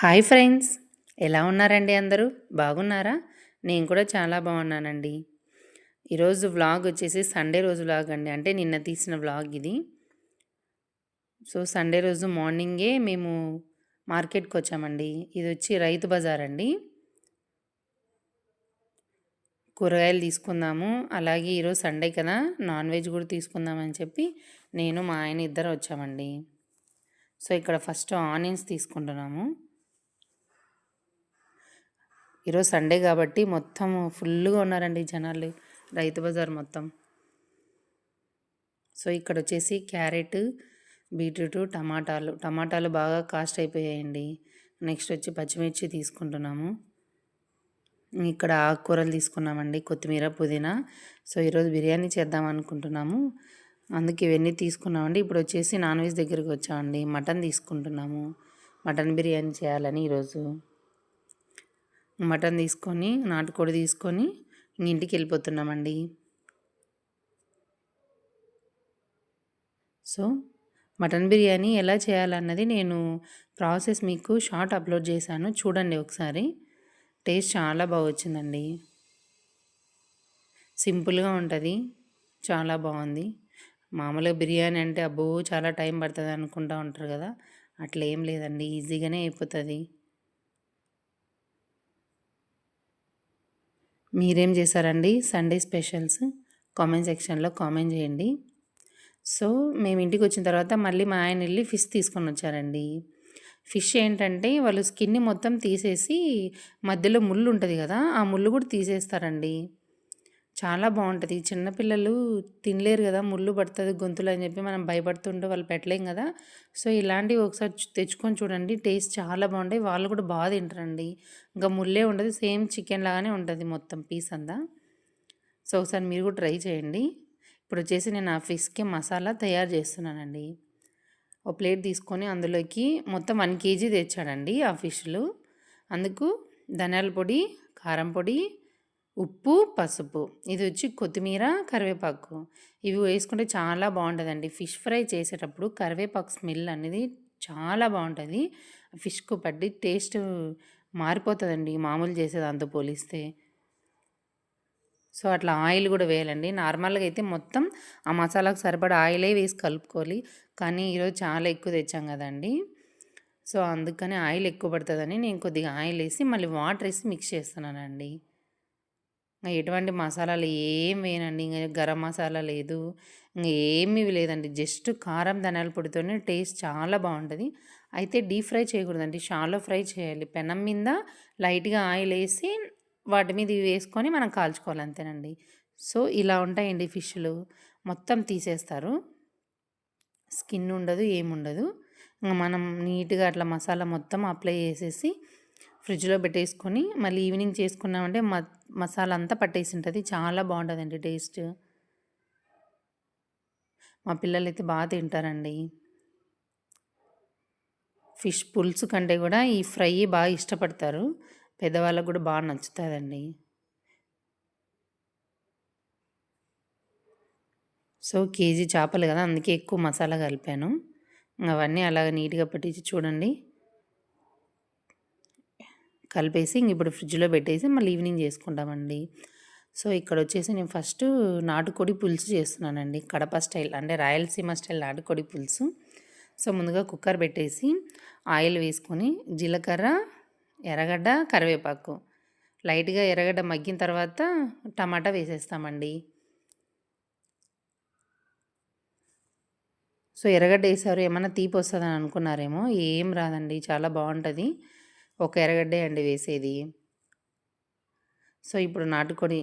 Hi friends ఎలా ఉన్నారండి అందరూ? బాగున్నారా? నేను కూడా చాలా బాగున్నానండి. ఈరోజు వ్లాగ్ వచ్చేసి సండే రోజు వ్లాగ్ అండి. అంటే నిన్న తీసిన వ్లాగ్ ఇది. సో సండే రోజు మార్నింగే మేము మార్కెట్కి వచ్చామండి. ఇది వచ్చి రైతు బజార్ అండి. కూరగాయలు తీసుకుందాము. అలాగే ఈరోజు సండే కదా నాన్ వెజ్ కూడా తీసుకుందామని చెప్పి నేను మా ఆయన ఇద్దరు వచ్చామండి. సో ఇక్కడ ఫస్ట్ ఆనియన్స్ తీసుకుంటున్నాము. ఈరోజు సండే కాబట్టి మొత్తం ఫుల్గా ఉన్నారండి జనాలు రైతు బజార్ మొత్తం. సో ఇక్కడ వచ్చేసి క్యారెట్ బీట్రూట్ టమాటాలు. టమాటాలు బాగా కాస్ట్ అయిపోయాయండి. నెక్స్ట్ వచ్చి పచ్చిమిర్చి తీసుకుంటున్నాము. ఇక్కడ ఆకుకూరలు తీసుకున్నామండి కొత్తిమీర పుదీనా. సో ఈరోజు బిర్యానీ చేద్దాం అనుకుంటున్నాము. అందుకే ఇవన్నీ తీసుకున్నామండి. ఇప్పుడు వచ్చేసి నాన్ వెజ్ దగ్గరికి వచ్చామండి. మటన్ తీసుకుంటున్నాము. మటన్ బిర్యానీ చేయాలని ఈరోజు. మటన్ తీసుకొని నాటుకోడి తీసుకొని ఇంటికి వెళ్ళిపోతున్నామండి. సో మటన్ బిర్యానీ ఎలా చేయాలన్నది నేను ప్రాసెస్ మీకు షార్ట్ అప్లోడ్ చేశాను. చూడండి ఒకసారి. టేస్ట్ చాలా బాగా వచ్చిందండి. సింపుల్గా ఉంటుంది. చాలా బాగుంది. మామూలుగా బిర్యానీ అంటే అబ్బో చాలా టైం పడుతుంది అనుకుంటూ ఉంటారు కదా. అట్లా ఏం లేదండి. ఈజీగానే అయిపోతుంది. మీరేం చేశారండి? సండే స్పెషల్స్ కామెంట్ సెక్షన్లో కామెంట్ చేయండి. సో మేము ఇంటికి వచ్చిన తర్వాత మళ్ళీ మా ఆయన వెళ్ళి ఫిష్ తీసుకొని వచ్చారండి. ఫిష్ ఏంటంటే వాళ్ళు స్కిన్ని మొత్తం తీసేసి మధ్యలో ముళ్ళు ఉంటుంది కదా ఆ ముళ్ళు కూడా తీసేస్తారండి. చాలా బాగుంటుంది. చిన్నపిల్లలు తినలేరు కదా ముళ్ళు పడుతుంది గొంతులు అని చెప్పి మనం భయపడుతుంటే వాళ్ళు పెట్టలేం కదా. సో ఇలాంటివి ఒకసారి తెచ్చుకొని చూడండి. టేస్ట్ చాలా బాగుంటాయి. వాళ్ళు కూడా బాగా తింటారండి. ఇంకా ముళ్ళే ఉండదు. సేమ్ చికెన్ లాగానే ఉంటుంది మొత్తం పీస్ అంతా. సో ఒకసారి మీరు కూడా ట్రై చేయండి. ఇప్పుడు వచ్చేసి నేను ఆ ఫిష్కి మసాలా తయారు చేస్తున్నానండి. ఒక ప్లేట్ తీసుకొని అందులోకి మొత్తం వన్ కేజీ తెచ్చాడండి ఆ ఫిష్లు. అందుకు ధనియాల పొడి కారం పొడి ఉప్పు పసుపు. ఇది వచ్చి కొత్తిమీర కరివేపాకు. ఇవి వేసుకుంటే చాలా బాగుంటుందండి. ఫిష్ ఫ్రై చేసేటప్పుడు కరివేపాకు స్మెల్ అనేది చాలా బాగుంటుంది. ఫిష్కు పట్టి టేస్ట్ మారిపోతుందండి. మామూలు చేసే దాంతో పోలిస్తే. సో అట్లా ఆయిల్ కూడా వేయాలండి. నార్మల్గా అయితే మొత్తం ఆ మసాలాకు సరిపడా ఆయిలే వేసి కలుపుకోవాలి. కానీ ఈరోజు చాలా ఎక్కువ తెచ్చాం కదండి. సో అందుకని ఆయిల్ ఎక్కువ పడుతుందని నేను కొద్దిగా ఆయిల్ వేసి మళ్ళీ వాటర్ వేసి మిక్స్ చేస్తున్నానండి. ఎటువంటి మసాలాలు ఏం వేయనండి. ఇంకా గరం మసాలా లేదు. ఇంకా ఏమీ లేదండి. జస్ట్ కారం ధనియాల పొడితోనే టేస్ట్ చాలా బాగుంటుంది. అయితే డీప్ ఫ్రై చేయకూడదండి. షాలో ఫ్రై చేయాలి. పెనం మీద లైట్గా ఆయిల్ వేసి వాటి మీద వేసుకొని మనం కాల్చుకోవాలి అంతేనండి. సో ఇలా ఉంటాయండి ఫిష్లు. మొత్తం తీసేస్తారు. స్కిన్ ఉండదు ఏముండదు ఇంకా మనం నీట్గా అట్లా మసాలా మొత్తం అప్లై చేసేసి ఫ్రిడ్జ్లో పెట్టేసుకొని మళ్ళీ ఈవినింగ్ చేసుకున్నామంటే మ మసాలా అంతా పట్టేసి ఉంటుంది చాలా బాగుంటుందండి టేస్ట్. మా పిల్లలు అయితే బాగా తింటారండి. ఫిష్ పులుసు కంటే కూడా ఈ ఫ్రై బాగా ఇష్టపడతారు. పెద్దవాళ్ళకు కూడా బాగా నచ్చుతుందండి. సో కేజీ చేపలు కదా అందుకే ఎక్కువ మసాలా కలిపాను. అవన్నీ అలాగ నీట్గా పట్టించి చూడండి. కలిపేసి ఇంక ఇప్పుడు ఫ్రిడ్జ్లో పెట్టేసి మళ్ళీ ఈవినింగ్ చేసుకుంటామండి. సో ఇక్కడ వచ్చేసి నేను ఫస్ట్ నాటుకోడి పులుసు చేస్తున్నానండి. కడప స్టైల్ అంటే రాయలసీమ స్టైల్ నాటుకోడి పులుసు. సో ముందుగా కుక్కర్ పెట్టేసి ఆయిల్ వేసుకొని జీలకర్ర ఎర్రగడ్డ కరివేపాకు. లైట్గా ఎర్రగడ్డ మగ్గిన తర్వాత టమాటా వేసేస్తామండి. సో ఎర్రగడ్డ వేసారు. ఏమైనా తీపి వస్తుందని అనుకున్నారేమో? ఏం రాదండి. చాలా బాగుంటుంది ఒక ఎర్రగడ్డే అండి వేసేది. సో ఇప్పుడు నాటుకొని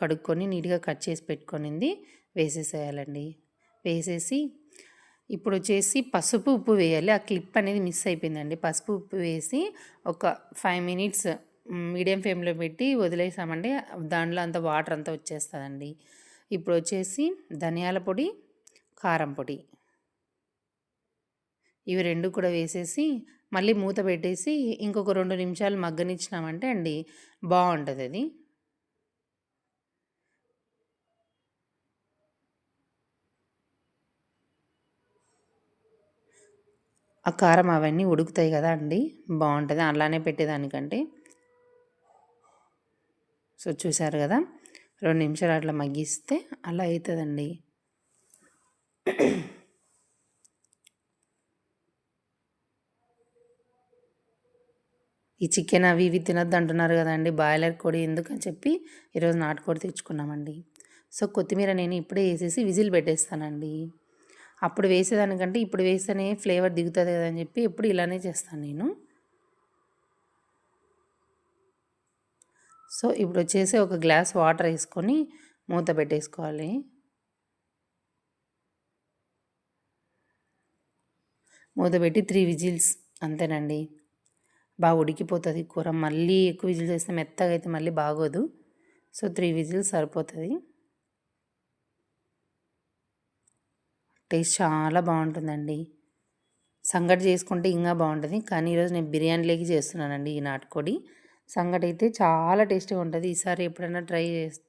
కడుక్కొని నీట్గా కట్ చేసి పెట్టుకొనింది వేసేసేయాలండి. వేసేసి ఇప్పుడు వచ్చేసి పసుపు ఉప్పు వేయాలి. ఆ క్లిప్ అనేది మిస్ అయిపోయిందండి. పసుపు ఉప్పు వేసి ఒక ఫైవ్ మినిట్స్ మీడియం ఫ్లేమ్లో పెట్టి వదిలేసామండి దాంట్లో అంత వాటర్ అంతా వచ్చేస్తుందండి. ఇప్పుడు వచ్చేసి ధనియాల పొడి కారం పొడి. ఇవి రెండు కూడా వేసేసి మళ్ళీ మూత పెట్టేసి ఇంకొక రెండు నిమిషాలు మగ్గనిచ్చినామంటే అండి బాగుంటుంది అది. ఆ కారం అవన్నీ ఉడుకుతాయి కదా అండి బాగుంటుంది. అలానే పెట్టేదానికంటే. సో చూసారు కదా రెండు నిమిషాలు అట్లా మగ్గిస్తే అలా అవుతుందండి ఈ చికెన్ అవి ఇవి తినొద్దు అంటున్నారు కదండి బాయిలర్ కోడి ఎందుకని చెప్పి ఈరోజు నాటుకోడి తెచ్చుకున్నామండి. సో కొత్తిమీర నేను ఇప్పుడే వేసేసి విజిల్ పెట్టేస్తానండి. అప్పుడు వేసేదానికంటే ఇప్పుడు వేస్తేనే ఫ్లేవర్ దిగుతుంది కదా అని చెప్పి ఎప్పుడు ఇలానే చేస్తాను నేను. సో ఇప్పుడు వచ్చేసి ఒక గ్లాస్ వాటర్ వేసుకొని మూత పెట్టేసుకోవాలి. మూత పెట్టి త్రీ విజిల్స్ అంతేనండి. బాగా ఉడికిపోతుంది కూర. మళ్ళీ ఎక్కువ విజిల్ చేస్తే మెత్తగా అయితే మళ్ళీ బాగోదు. సో త్రీ విజిల్స్ సరిపోతుంది. టేస్ట్ చాలా బాగుంటుందండి. సంగటి చేసుకుంటే ఇంకా బాగుంటుంది. కానీ ఈరోజు నేను బిర్యానీలోకి చేస్తున్నానండి ఈ నాటుకోడి. సంగటి అయితే చాలా టేస్టీగా ఉంటుంది. ఈసారి ఎప్పుడైనా ట్రై చేస్తే